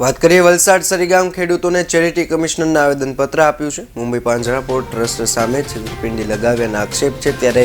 વાત કરીએ વલસાડ સરીગામ ખેડૂતોને ચેરિટી કમિશનરને આવેદનપત્ર આપ્યું છે. મુંબઈ પાંજરા પોર્ટ ટ્રસ્ટ સામે છેતરપિંડી લગાવ્યાના આક્ષેપ છે. ત્યારે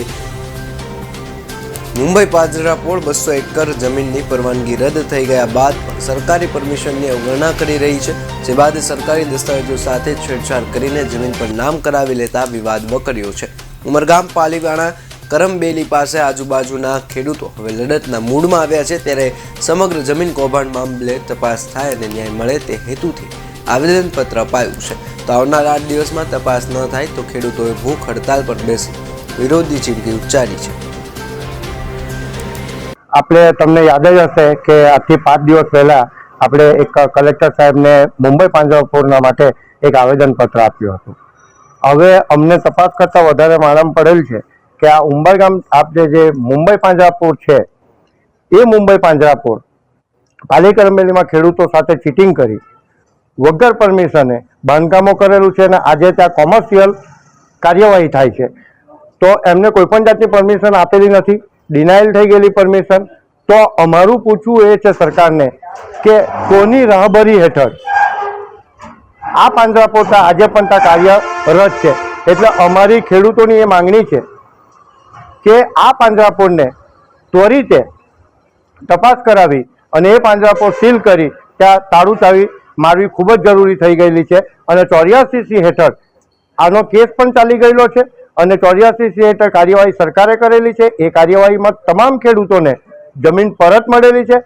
મુંબઈ પાંજરા પોળ બસો એકર જમીનની પરવાનગી રદ થઈ ગયા બાદ સરકારી પરમિશનની અવગણના કરી રહી છે. જે બાદ સરકારી દસ્તાવેજો સાથે છેડછાડ કરીને જમીન પર નામ કરાવી લેતા વિવાદ વકર્યો છે. ઉમરગામ પાલીવાણા કરમબેલી પાસે આજુબાજુના ખેડૂતો હવે લડતના મૂડમાં આવ્યા છે ત્યારે સમગ્ર જમીન કૌભાંડ મામલે તપાસ થાય અને ન્યાય મળે તે હેતુથી આવેદનપત્ર અપાયું છે. તો આવનારા આઠ દિવસમાં તપાસ ન થાય તો ખેડૂતોએ ભૂખ હડતાલ પર બેસી. વિરોધી ચીમકી ઉચ્ચારી છે. આપણે તમને યાદ જ હશે કે આજથી પાંચ દિવસ પહેલા આપણે એક કલેક્ટર સાહેબને મુંબઈ પાંજરાપોળના માટે એક આવેદનપત્ર આપ્યું હતું. હવે અમને તપાસ કરતાં વધારે માલમ પડેલ છે કે આ ઉંબરગામ આપણે જે મુંબઈ પાંજરાપોળ છે, એ મુંબઈ પાંજરાપોળ. પાલી કરંબેલીમાં ખેડૂતો સાથે ચીટિંગ કરી. વગર પરમિશને બાંધકામો કરેલું છે અને આજે ત્યાં કોમર્શિયલ કાર્યવાહી થાય છે. તો એમને કોઈ પણ જાતની પરમિશન આપેલી નથી. ડિનાયલ થઈ ગયેલી પરમિશન. તો અમારું પૂછવું એ છે સરકારને કે કોની રાહબરી હેઠળ આ પાંજરાપોતા આજે પણ ત્યાં કાર્યરત છે. એટલે અમારી ખેડૂતોની એ માંગણી છે કે આ પાંજરાપોળને ત્વરિતે તપાસ કરાવી અને એ પાંજરાપોળ સીલ કરી ત્યાં તાળું ચાવી મારવી ખૂબ જ જરૂરી થઈ ગયેલી છે. અને ચોર્યાસી સી હેઠળ આનો કેસ પણ ચાલી ગયેલો છે અને ચોર્યાસી સી હેઠળ કાર્યવાહી સરકારે કરેલી છે. એ કાર્યવાહીમાં તમામ ખેડૂતોને જમીન પરત મળેલી છે.